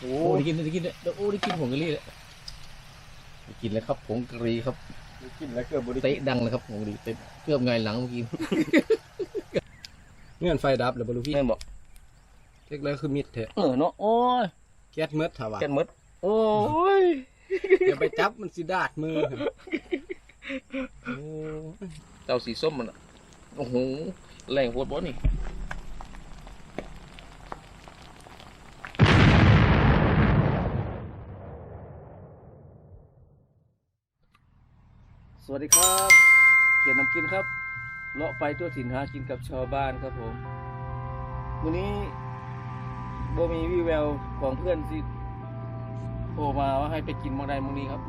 โอ้โอ้ได้กินได้กินโอ้ได้กินผงกะหรี่เลยได้กินแล้วครับผงกะหรี่ครับกินแล้วเกือบบริเตะดังเลยครับผงกะหรี่เตะเกือบไงายหลังเมื่อกี้เงื่อนไฟดับหรือบรูพี่แม่นบอกเล็กแล้วคือมิดเถอะเออเนาะโอ้ยแก๊สเมืดถาวะแกนหมดโอ้ยอย่าไปจับมันสิดาดมือโอ้เตาสีส้มมันอะโอ้โหแรงโคตรบอสนี่ วัสดีครับ เกียรตินำกินครับ เลาะไปทั่วถิ่นหากินกับชาวบ้านครับผม วันนี้บ่มีวี่แววของเพื่อนที่โทรมาว่าให้ไปกินมื่อใดมื้อนี้ครับ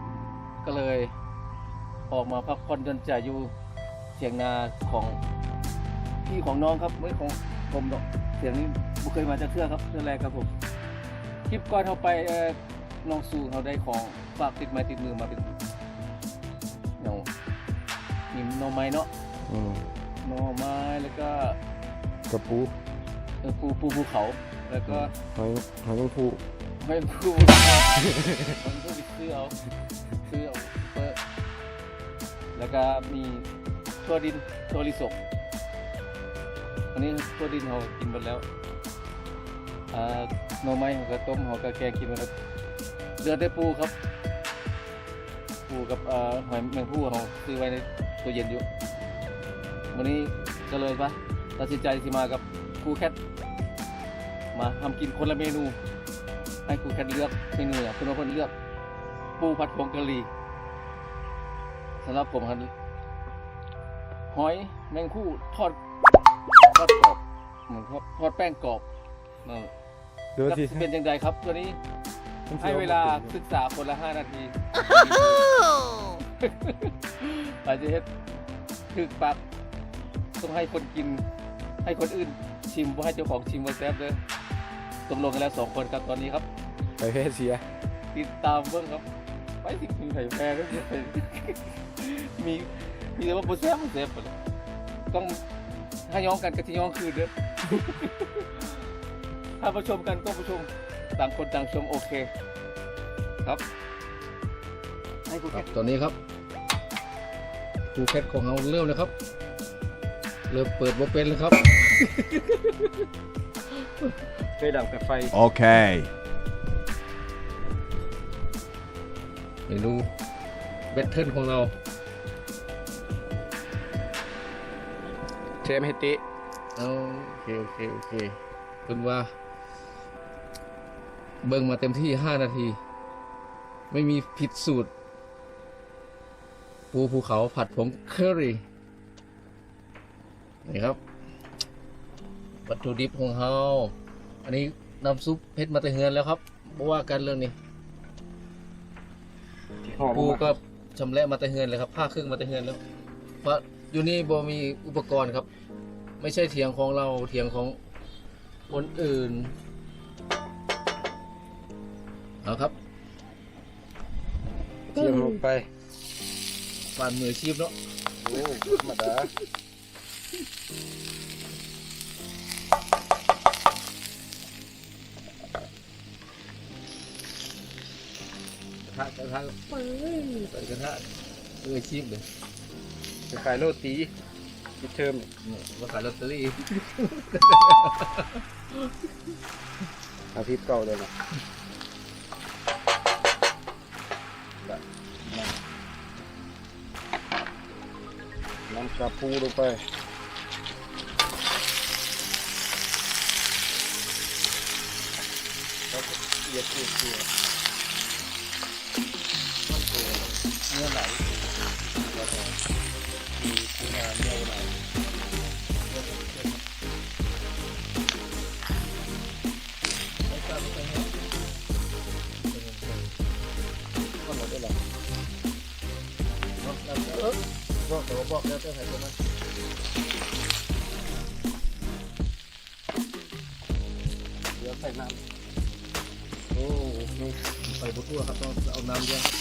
ก็เลยออกมาพักผ่อนจนจะอยู่เสียงนาของพี่ของน้องครับไม่ของผมหรอกเสียงนี้ไม่เคยมาจากเทื่อครับเทื่อแรกครับผม คลิปก่อนเขาไปเอ่อน้องสู่เขาได้ของฝากติดไม้ติดมือมาเป็น นี่หน่อไม้เนาะอืมหน่อไม้แล้วก็กระปูเออปูปูภูเขา แล้วก็หอยหอยแมงภูไม่พูดมันก็ไปซื้อเอาซื้อเอาเปอร์แล้วก็มีตัวดินตัวลิสกอันนี้ตัวดินเรากินหมดแล้วอ่าหน่อไม้เราก็ต้มเราก็แกงกินหมดแล้วเหลือแต่ปูครับ ปูกับอ่าหอยแมงผู้เราซื้อไว้ใน ตัวเย็นอยู่วันนี้ก็เลยปะตัดสินใจสิมากับครูแคทมาทำกินคนละเมนู ให้ครูแคทเลือกเมนูอะคุณว่าคนเลือก ปูผัดผงกะหรี่สำหรับผมครับหอยแมงคู่ทอดทอดกรอบเหมือนทอดทอดแป้งกรอบเออเดี๋ยวแล้วสิเป็นยังไงครับ ตัวนี้ให้เวลาศึกษาคนละห้านาที อาจจะเฮ็ดถึกปักต้องให้คนกิน ให้คนอื่นชิมว่าให้เจ้าของชิมว่าแซ่บเลยตกลงกันแล้วสองคนครับตอนนี้ครับ ไปเพศเสียติดตามเบิ้งครับ ไปสิมีไผ่แพร่ก็มีไผ่มีมีแต่ว่าโปรแซมโปรแซมหมดเลยต้องถ้าย้องกันก็ที่ย้องคืนเด้อถ้าประชมกันก็ประชมต่างคนต่างชมโอเค ครับ ให้กูแค่ตอนนี้ครับกูแคทของเราเริ่มเลยครับ เริ่มเปิดว่าเป็นเลยครับเคยดับกับไฟ Okay. เมนูเบทเทิลของเราเชมเฮติเอาโอเคโอเคโอเคคุณว่า เบิ่งมาเต็มที่ห้านาที ไม่มีผิดสูตร ปูภูเขาผัดผงเคอรี่นี่ครับ วัตถุดิบของเราอันนี้น้ำซุปเพชรมาแต่เฮือนแล้วครับบ่ว่ากันเรื่องนี้หอมปูก็ชำแหละมาแต่เฮือนเลยครับผ้าครึ่งมาแต่เฮือนแล้วเพราะอยู่นี่บ่มีอุปกรณ์ครับ ไม่ใช่เถียงของเราเถียงของคนอื่นเอาครับเทียมลงไป ปานมืออาชีพเนาะโอ้ธรรมดาทะกระทะไปใส่กระทะมืออาชีพเลยจะขายโรตีปิดเทอมเนี่ยมาขายลอตเตอรี่อาทิตย์เก่าเลยนะ น้ำกระปูล ต่ว่าบอกแล้วแต่ไหนตัวมันเดี๋ยวใส่น้ำโอ้โหไปบุทั่วครับต้องเอาน้ำเยอะครับ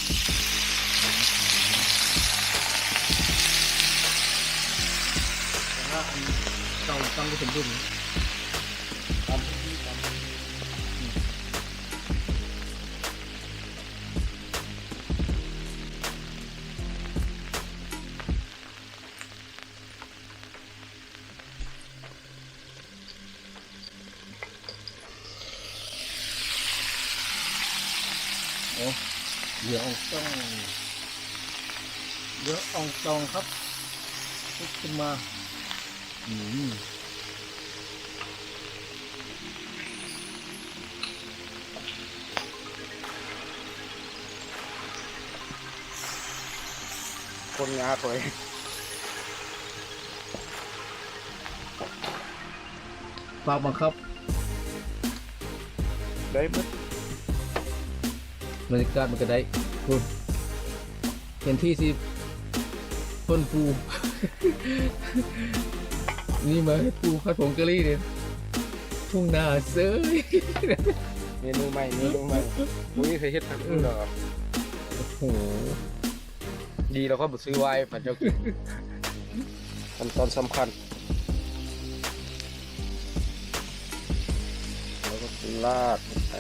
แต่ว่าอันเก่าตั้งก็สมดุลำ โอ้เหลืออองต้องเหลืออองตองครับลุกขึ้นมาอืมคนงาคอยฝากบังคับ ได้หมด บรรยากาศมันก็ได้คุณเห็นที่สิพ่นปู นี่มาให้ปูผัดผงกะหรี่เนี่ยทุ่งนาเซยเมนูใหม่เมนูใหม่มุ้ยเคยเฮ็ดผักบุ้งดอกโอ้โหดีเราก็บซื้อไว้ผัดเจ้ากินขั้นตอนสำคัญแล้วก็ลาดลงไป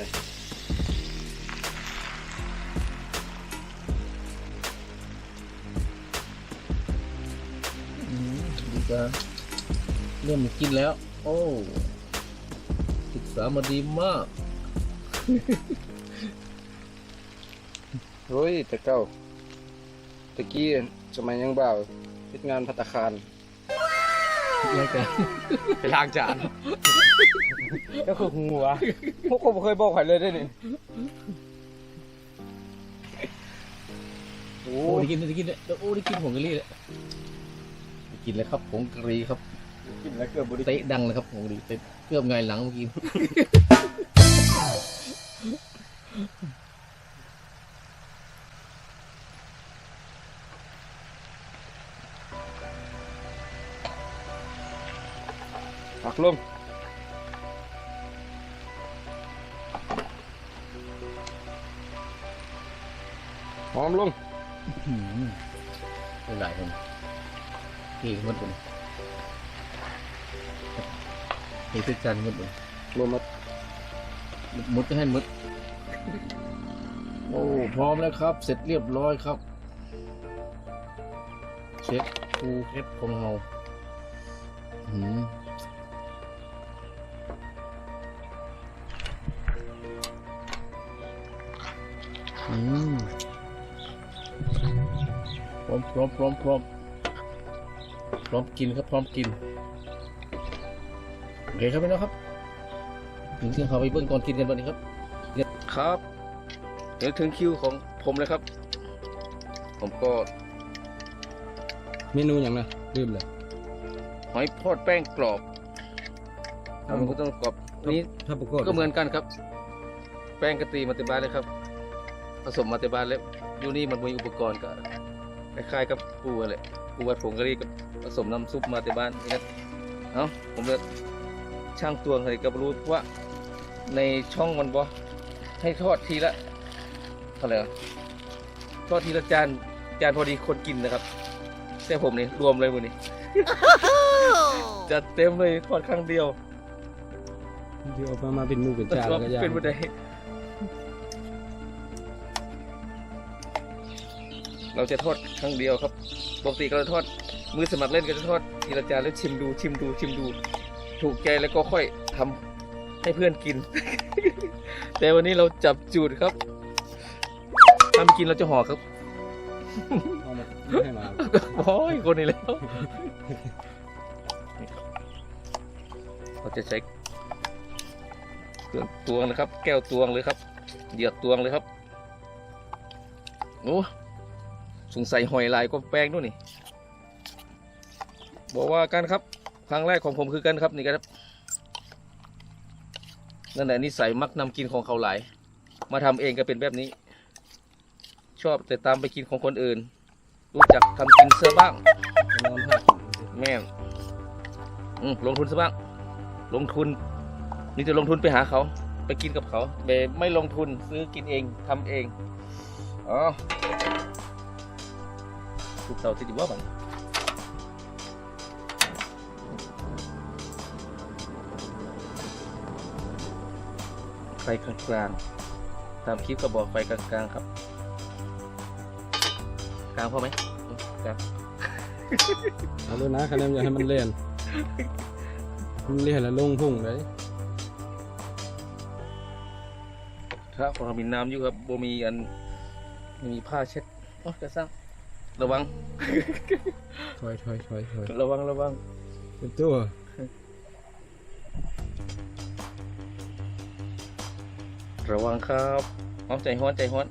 จ้าเริ่มกินแล้ว โอ้ศึกษามาดีมากเฮ้ยแต่เก้าตะกี้สมัยยังบ่าวเฮ็ดงานพัตตาคารรายการไปล้างจานก็คือหูวะพวกผมเคยบอกใครเลยได้นี่โอ้โอ้ยได้กินได้กินเลยโอ้ได้กินผงกะหรี่แล้วได้ กินแล้วครับผงกะหรี่ครับกินแล้วเกือบบริเตะดังเลยครับผงกะหรี่เตะเกือบไงายหลังเมื่อกี้หักลงหอมลงอืมหลายคน นี่มดเลยนี่คือจานหมดเลยรวมมาหมดก็ให้หมดโอ้ พร้อมแล้วครับ เสร็จเรียบร้อยครับเช็คปูเช็คของเราอืมอืมพร้อมพร้อมพร้อมพร้อม พร้อมกินครับพร้อมกินโอเคครับพี่น้องครับถึงที่เขาไปเบิ้งก่อนกินกันวันนี้ครับ ครับ เดี๋ยวถึงคิวของผมเลยครับ ผมก็ เมนูอย่างนะลืมเลยหอยทอดแป้งกรอบครับมันก็ต้องกรอบนี้ถ้าปกก็เหมือนกันครับ แป้งกะตีมาเตบานเลยครับ ผสมมาเตบานแล้วอยู่นี่มันมีอุปกรณ์ก็คล้ายๆกับปูอะไรปูวัดผงกะหรี่กับผสมน้ำซุปมาเตบานนี่นะเอ้าผมจะช่างตวงอะไรก็ไม่รู้ว่าในช่องมันบอให้ทอดทีละเท่าไหร่วะทอดทีละจานจานพอดีคนกินนะครับแต่ผมนี่รวมเลยวันนี้จัดเต็มเลยทอดครั้งเดียวเดี๋ยวเอามาเป็นหมูเป็นจานแล้วก็ย่างเป็นบันได เราจะทอดครั้งเดียวครับปกติเราจะทอดมือสมัครเล่นก็จะทอดทีละจานแล้วชิมดูชิมดูชิมดู ถูกใจแล้วก็ค่อยทำให้เพื่อนกิน แต่วันนี้เราจับจูดครับถ้าไม่กินเราจะห่อครับเอามาไม่ให้มาโอ้ยคนนี้แล้วนี่ครับเราจะใช้เครื่องตวงนะครับ แก้วตวงเลยครับเหยือกตวงเลยครับโอ้ สงสัยหอยลายก็แป้งด้วยนี่บอกว่ากันครับ ครั้งแรกของผมคือกันครับนี่ครับนั่นแหละนิสัยมักนำกินของเขาหลาย มาทำเองก็เป็นแบบนี้ ชอบแต่ตามไปกินของคนอื่น รู้จักทำกินเสื้อบ้างนอนแม่ลงทุนซะบ้าง ลงทุน นี่จะลงทุนไปหาเขา ไปกินกับเขาเบไม่ลงทุนซื้อกินเองทำเอง อ๋อ ทุกเตาติดอยู่ว่าบังไฟกลางๆตามคลิปก็บอกไฟกลางๆครับ กลางพอไหมอืมกลางเอาด้วยนะคะแนนอย่าให้มันเล่นมันเล่นแล้วลงพุ่งเลยถ้าเรามีน้ำอยู่ครับบ่มีอันไม่มีผ้าเช็ดโอ้จะสร้าง ระวัง ถอยถอยถอยถอยระวังระวังเป็นตัวระวังครับเอาใจฮ้อนใจฮ้อน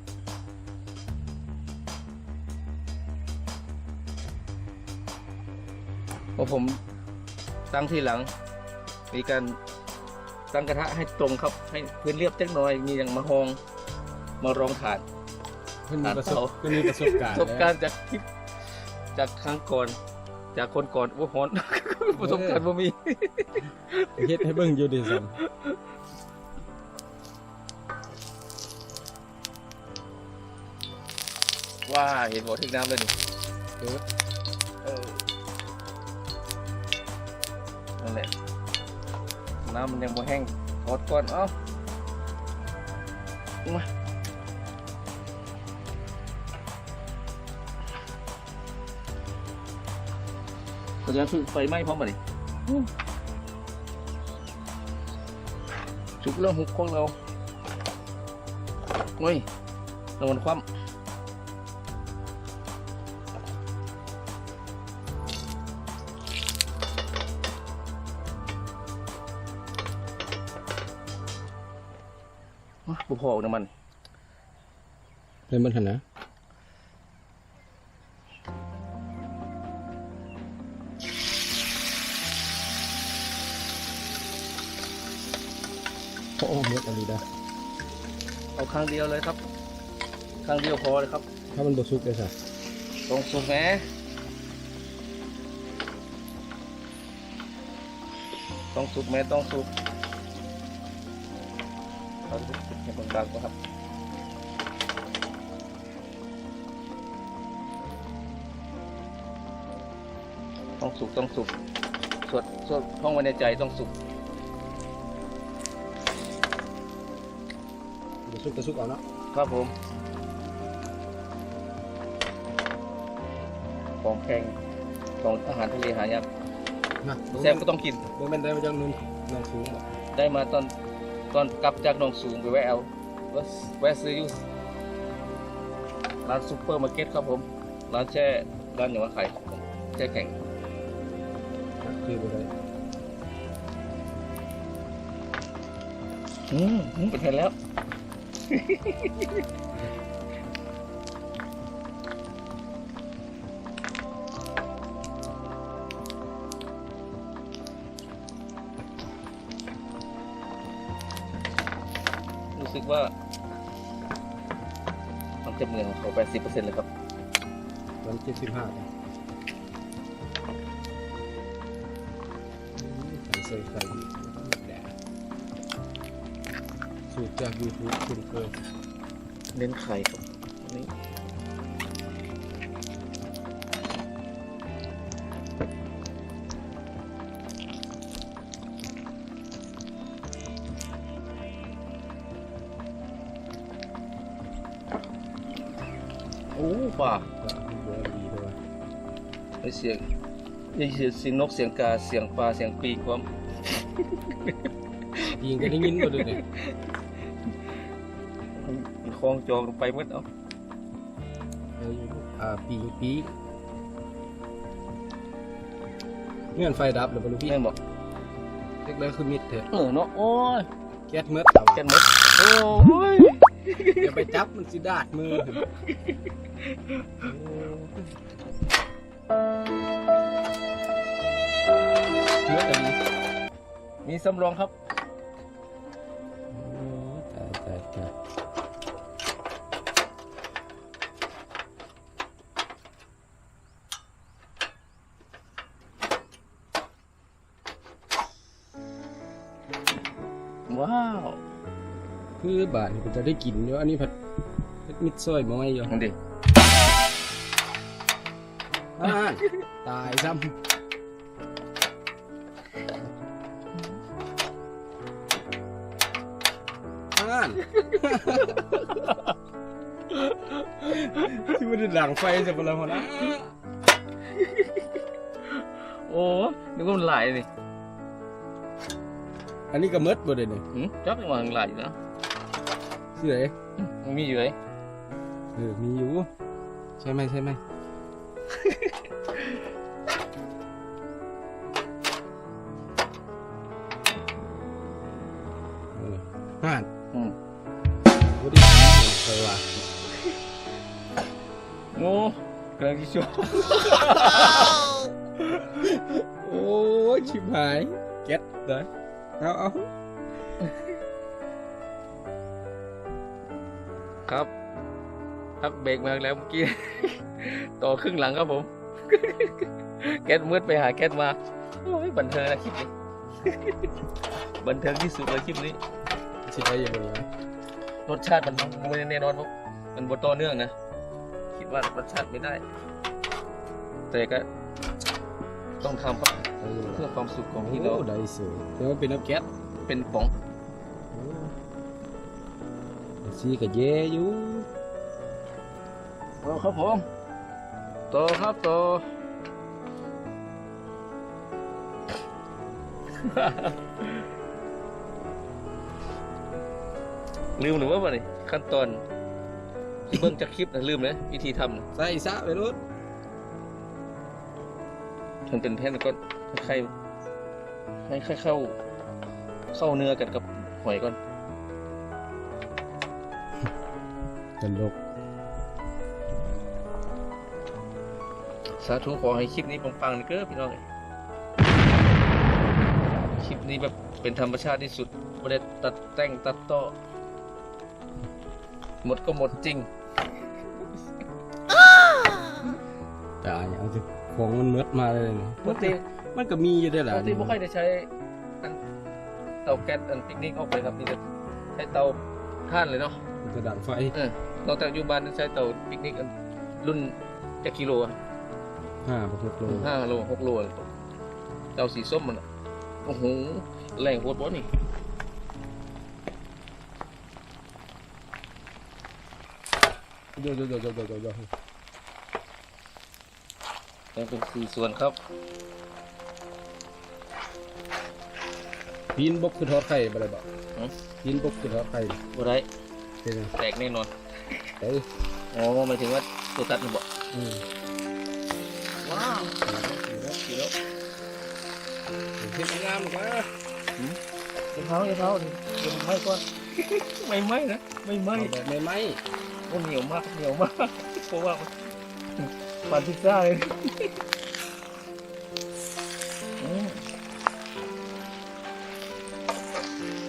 พอผมตั้งที่หลัง มีการตั้งกระทะให้ตรงครับ ให้พื้นเรียบจักหน่อย มีอย่างมะฮอง มารองถาด เพิ่นมีประสบเอาเพิ่นมีประสบการปณ์ระสบการณ์จากคลิปจากครั้งก่อน จากคนก่อนโอ้ฮอน ประสบการณ์บ่มีแล้วเฮ็ดให้เบิ่งอยู่ดิซั่นว้าเห็นหัวถึงน้ำเลยนี่เออเออนั่นแหละน้ำมันยังบ่แห้งทอดก่อนเอ้ามา ก็จะคือไฟไหม้พร้อมมาดิชุบเรื่องหุบของเราโอ้ยระวังความบุพอออกน้ำมันเป็นมันหั่นนะ อ้เม็ดอะไรได้เอาครั้งเดียวเลยครับ ครั้งเดียวพอเลยครับ ถ้ามันบ่สุกได้ซะตรงสุกแหมต้องสุกแหม่ต้องสุกเราจะสุกให้บางๆก่อนครับต้องสุกต้องสุกสวดสวดท่องไว้ในใจต้องสุก บ่สุกก็สุกเอาเนาะครับผมของแพงของอาหารทะเลหายากนะแซ่บก็ต้องกินบ่แม่นได้มาจากนุ่นน้องสูงบ่ได้มาตอนตอนกลับจากหนองสูงไปแวะเอาแวะแวะซื้ออยู่ร้านซุปเปอร์มาร์เก็ตครับผมร้านแช่ร้านอย่างว่าขายของแช่แข็งคือบ่ได้อืมอืมเป็นแทนแล้ว รู้สึกว่าความเจ็บมือของเขาแปดสิบเปอร์เซ็นต์เลยครับวันที่15เนี่ยใส่ใส่ใส่ สูตรจาก YouTube คุณเคยเน้นไข่ครับอันนี้โอ้ป่าก็เบอร์ดีด้วยไอเสียงได้ยินเสียงนกเสียงกาเสียงปลาเสียงปีกความยิงก็ได้ยินหมดเลยเนี่ย องจองลงไปหมดเอาเอออ่าปีปีเงื่อนไฟดับหรือเปล่าลูกพี่แม่นบอกเล็กเลยคือมิดเถอะเออเนาะโอ้ยแก๊สเมื่อตาแกนหมดโอ้ยอย่าไปจับมันสิดาดมือเมื่อกันมีสำรองครับ อบาทก็จะได้กินอยู่อันนี้ผัดเฮ็ดมิดซอยมาไม่อยู่นั่นดิอ่าตายซ้ำอ่านที่มันหลังไฟจะเป็นอะไรพอนะโอ้นึกว่ามันหลายนี่อันนี้ก็เมดบ่ได้นี่หืมจับยังมาหลายอยู่นะ เสื้อเอ๊ะมันมีอยู่ไหนเออมีอยู่ ใช่ไหมใช่ไหมเออห่านอืมบ่ได้กินเคยว่าโอ้กำลังที่ชัวโอ้ยชิบหายเก็ตเลยเอาเอา ครับพักเบรกมาแล้วเมื่อกี้ ต่อครึ่งหลังครับผม แก๊สมืดไปหาแก๊สมาโอ้ยบันเทิงนะคลิปนี้ บันเทิงที่สุดเลยคลิปนี้สิได้ยังไงวะรสชาติมันไม่แน่นอนครับมันบต่อเนื่องนะ คิดว่ารสชาติไม่ได้ แต่ก็ต้องทำครับเออเพื่อความสุขของโอ้ที่เราได้สวยแต่ว่าเป็นน้ำแก๊สเป็นป๋อง ซีกับเย่อยู่เอาครับผมโตครับโตลืมหรือว่าบ่นี่ขั้นตอนที่เบิ่งจากคลิปนะลืมเลยวิธีทำนะใส่ซะไปรถมันเป็นแผ่นก็คล้ายๆให้เข้าเข้าเนื้อกันกับหอยก่อน ตลก สาธุขอให้คลิปนี้ปังๆนะเก้อพี่น้องเอ้ยคลิปนี้แบบเป็นธรรมชาติที่สุดไม่ได้ตัดแต่งตัดต่อหมดก็หมดจริง ตายเอาสิของมันเมดมาเลยนี่ปกติ มันก็มีอยู่ได้ปแหละกติไม่ค่อยได้ใช้อันเตาแก๊สอันปิกนิกออกไปครับนี่จะใช้เตาถ่านเลยเนาะ มันจะดังไฟเออเราแต่อยู่บ้านใช้เตาปิกนิกอันรุ่นจะกิโลอะห้าประหกโลห้าโลหกโลอะเตาสีส้มมันอะโอ้โหแรงโคตรบอนี่โยโยโยโยโยโยโยแบ่งเป็นสี่ส่วนครับปีนบกคือทอดไข่บ่ได้บ่หือปีนบกคือทอดไข่บ่ได้ เป็นไงแตกแน่นอนเอ้ยอ๋อหมายถึงว่าตัวตัดมันบอกอืมว้าวดีแล้วดีแล้วเห็นงามกว่าอย่าเผาอย่าเผาดิเดี๋ยวมันไหม้ก่อนไม่ไหม้นะไม่ไหม้เอาแบบไม่ไหมโอ้เหนียวมากเหนียวมากเพราะว่าปันพิซซ่าเลยอืม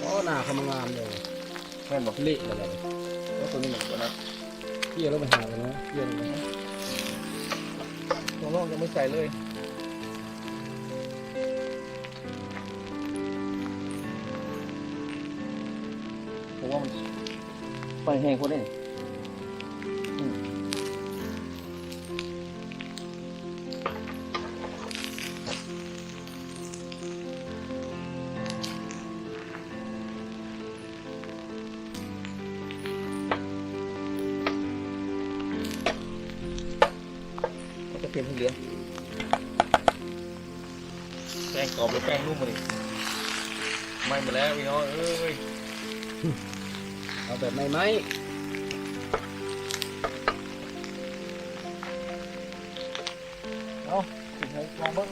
อ๋อหน้าเขามางามเลย แม่นบอกเละเลยว่าตัวนี้เหมือนกันนะเกี่ยวแล้วไปหากันนะเกี่ยวเลยนะตัวลองยังไม่ใส่เลยเพราะว่ามันไปแห้งคนนี้ ไม่ไหมเอาถึงให้ลองเบิ้ง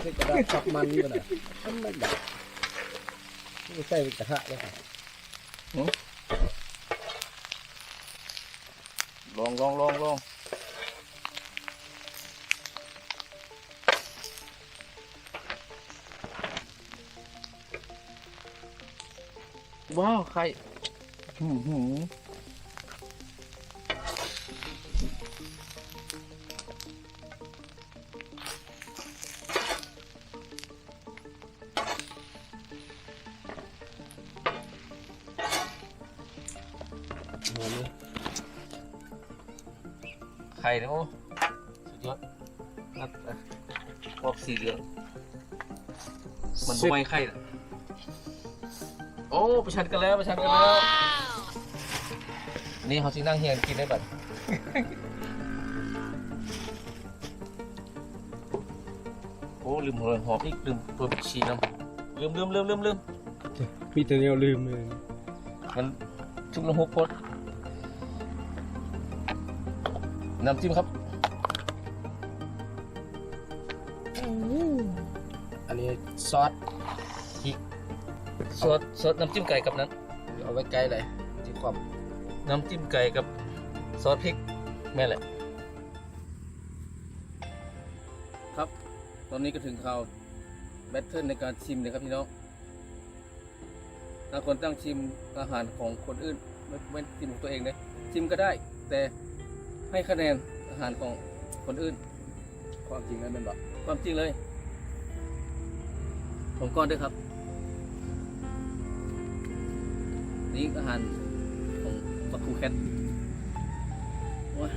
ใส่กระดาษปักมันก็ได้ทำไม่ได้ไม่ใส่กระทะเลยครับลองลองลองลอง ว้าวไข่หืมหืมหอมเลยไข่นะโอ้สุดยอดนัดอะออกสีเหลืองมันไม่ไข่นะโอ้ ประชันกันแล้วประชันกันแล้วนี่เขาสินั่งเฮียนกินได้บัดโอ้ลืมหัวหอมอีกลืมตัวบิกชีน้ำลืมลืมลืมลืมลืมมีแต่แนวลืมเลยมันชุบละหกพดน้ำจิ้มครับ อันนี้ซอส ซอสซอสน้ำจิ้มไก่กับนั้น เอาไว้ใกลเลยที่ความน้ำจิ้มไก่กับซอสพริกแม่แหละ ครับ ตอนนี้ก็ถึงข่าวแบทเทิลในการชิมเลยครับพี่น้องถ้าคนตั้งชิมอาหารของคนอื่นไม่ไม่ชิมของตัวเองเลยชิมก็ได้ แต่ให้คะแนนอาหารของคนอื่น ความจริงแล้วมันแบบความจริงเลย ผมก้อนด้วยครับ นี่อาหารของบักคูแคทว้า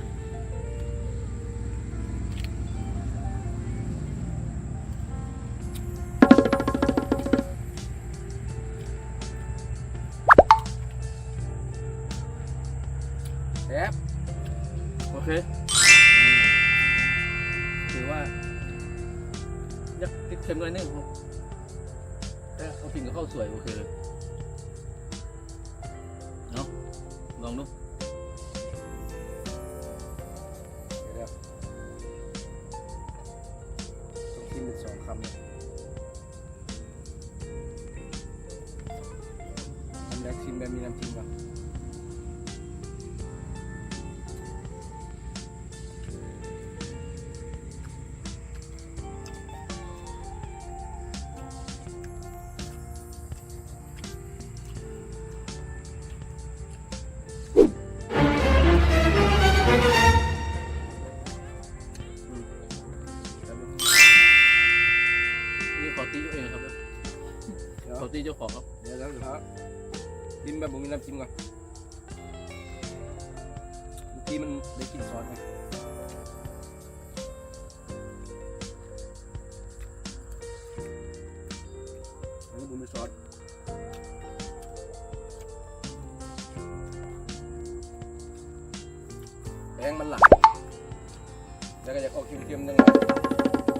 ก็จะออกเค็มๆจังหวะ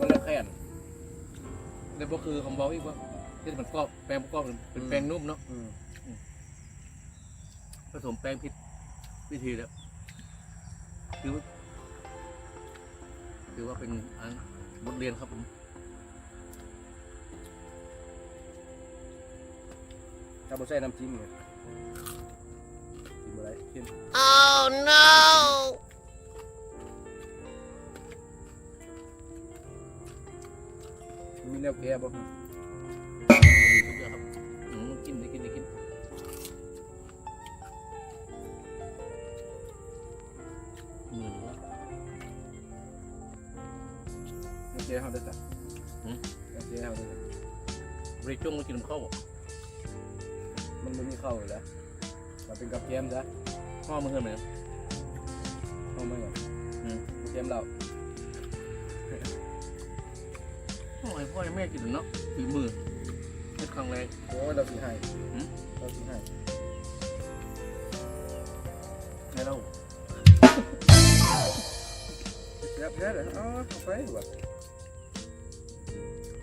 มันละแค่นแล้วก็คือของเบาอีกว่าที่มันกรอบแป้งประกอบเป็นแป้งนุ่มเนาะอืมผสมแป้งผิดวิธีแล้วถือว่าถือว่าเป็นอันบทเรียนครับผมถ้าบ่ใส่น้ำจิ้มเนี่ยกินบ่ได้เค็ม Oh no! มีแนวแก้บ่ครับอืมกินได้กินได้กินมือหรือว่าเฮาได้จ้ะหืมแนวแก้เฮาได้จ้ะบริจงมากินข้าวมันบ่มีข้าอยู่แล้วมันเป็นกับแก้มจ้ะพ่อมาเฮือนไหมข้ามาอย่างอืมกับแก้มเรา ให้พ่อให้แม่กินเนาะฝีมือเป็นครั้งแรก โอ้ยเราสิให้หืม เราสิให้ให้เราแซ่บแท้เลยอ๋อเอาไปว่ะ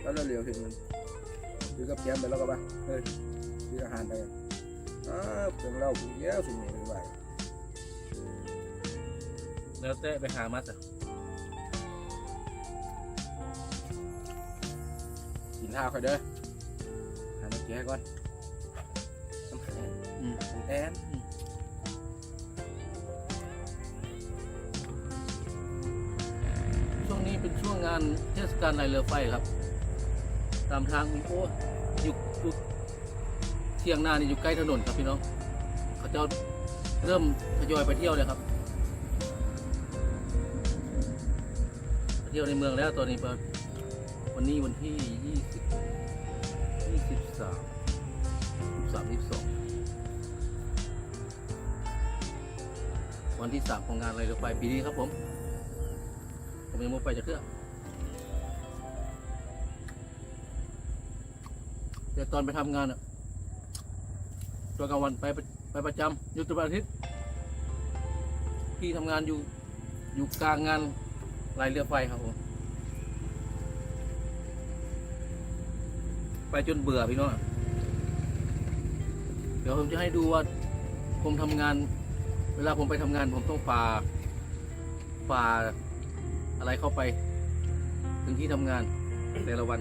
แล้วเราเหลียวเห็นมันอยู่กับแกล้มไปแล้วก็บ่เฮ้ยซื้ออาหารไปกันอ้าวเพิ่งเล่าเพิ่งเยอะสุดนี่เลยว่าแล้วแต่ไปหามาจ้ะ กินข้าวค่อยเด้อหาน้ำแก้ก่อนน้ำแข็งอืมน้ำแอนช่วงนี้เป็นช่วงงานเทศกาลไหลเรือไฟครับ ตามทางโอ้อยู่อยู่เที่ยงหน้านี่อยู่ใกล้ถนนครับพี่น้องเขาจะเริ่มทยอยไปเที่ยวเลยครับไปเที่ยวในเมืองแล้วตอนนี้ วันนี้วันที่ยี่สิบยี่สิบสามสามยี่สิบสองวันที่สามของงานไหลเรือไฟปีนี้ครับผม ผมยังไม่ไปจากเครื่องแต่ตอนไปทำงานอะตัวกลางวันไปไปประจำหยุดทุกวันอาทิตย์พี่ทำงานอยู่อยู่กลางงานลายเรือไฟครับผม ไปจนเบื่อพี่น้องดี๋ยวผมจะให้ดูว่า ผมทำงาน เวลาผมไปทำงาน ผมต้องฝ่าฝ่าอะไรเข้าไป ถึงที่ทำงานแต่ละวัน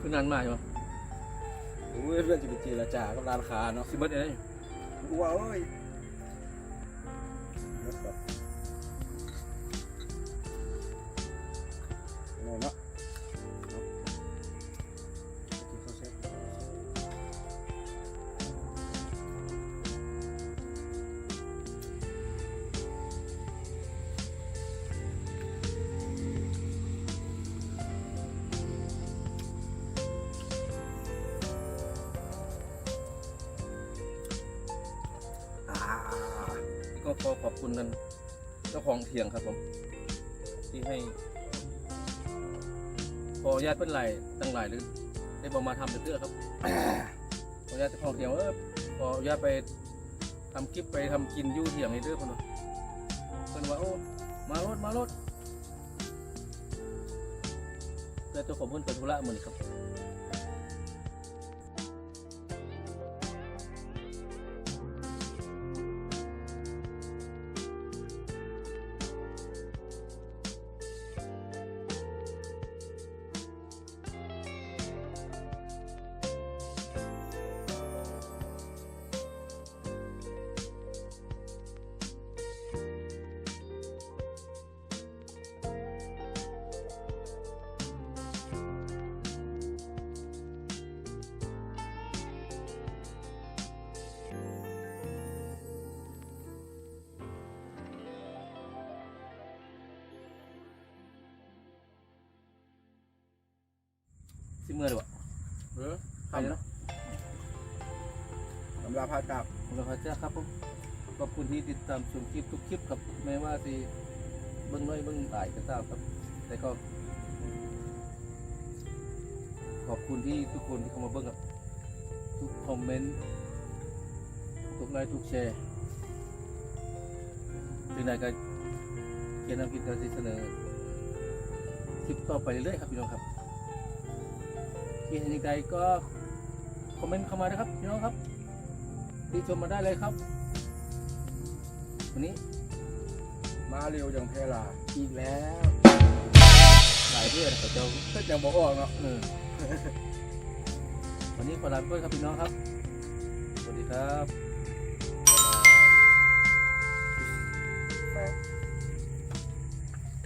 คือนานมากใช่ไหมถึงเพื่อนจะไปเจรจากับร้านค้าเนาะสิบเบิร์ดเอ้ยกูว่าเอ้ยายหรือได้บอกมาทำเตื้อครับขอญาติเจ้าของเถียงว่าเออพอญาติไปทำคลิปไปทำกินอยู่เถียงในเด้อคนเนาะเพิ่นว่าโอ้มารถมารถแต่เจ้าของเพิ่นเป็นธุระเหมือนครับ สำหรับพากลับผมขอเจ้าครับผมขอบคุณที่ติดตามชมคลิปทุกคลิปครับแม้ว่าที่เบิ้งน้อยเบิ้งหลายก็ตามครับ แต่ก็ ขอบคุณที่ทุกคนที่เข้ามาเบิ้งครับ ทุกคอมเมนต์ทุกไลค์ทุกแชร์เป็นไรก็เกียรตินำกิจการเสนอคลิปต่อไปเรื่อยๆครับพี่น้องครับที่เห็นอย่างใดก็คอมเมนต์เข้ามานะครับพี่น้องครับ ที่ชมมาได้เลยครับ วันนี้ มาเร็วอย่างเพลาอีกแล้ว หลายเรื่องนะครับเจ้าก็ยังบอกออกเนาะเออวันนี้ขอลาไปก่อนครับพี่น้องครับ สวัสดีครับ